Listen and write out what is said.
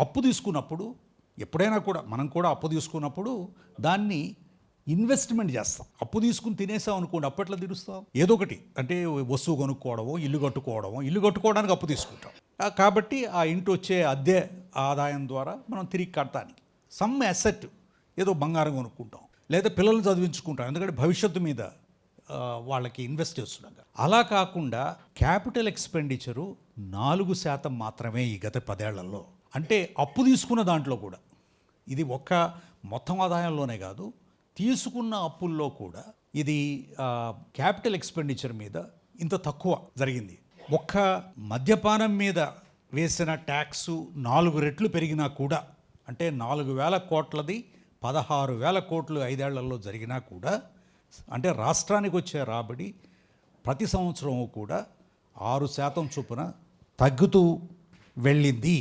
అప్పు తీసుకున్నప్పుడు ఎప్పుడైనా కూడా మనం కూడా అప్పు తీసుకున్నప్పుడు దాన్ని ఇన్వెస్ట్మెంట్ చేస్తాం. అప్పు తీసుకుని తినేసాం అనుకోండి అప్పట్లో తీరుస్తాం? ఏదో ఒకటి. అంటే వస్తువు కొనుక్కోవడమో ఇల్లు కట్టుకోవడమో ఇల్లు కట్టుకోవడానికి అప్పు తీసుకుంటాం. కాబట్టి ఆ ఇంటి వచ్చే అద్దె ఆదాయం ద్వారా మనం తిరిగి కడతానికి సమ్ అసెట్ ఏదో బంగారం కొనుక్కుంటాం. లేదా పిల్లల్ని చదివించుకుంటాం. ఎందుకంటే భవిష్యత్తు మీద వాళ్ళకి ఇన్వెస్ట్ చేస్తున్నాం కదా. అలా కాకుండా క్యాపిటల్ ఎక్స్పెండిచరు నాలుగు శాతం మాత్రమే ఈ గత పదేళ్ళలో. అంటే అప్పు తీసుకున్న దాంట్లో కూడా. ఇది ఒక్క మొత్తం ఆదాయంలోనే కాదు తీసుకున్న అప్పుల్లో కూడా ఇది క్యాపిటల్ ఎక్స్పెండిచర్ మీద ఇంత తక్కువ జరిగింది. ఒక్క మద్యపానం మీద వేసిన ట్యాక్స్ నాలుగు రెట్లు పెరిగినా కూడా అంటే నాలుగు వేల కోట్లది పదహారు వేల కోట్లు ఐదేళ్ళలో జరిగినా కూడా అంటే రాష్ట్రానికి వచ్చే రాబడి ప్రతి సంవత్సరము కూడా ఆరు శాతం చొప్పున తగ్గుతూ వెళ్ళింది.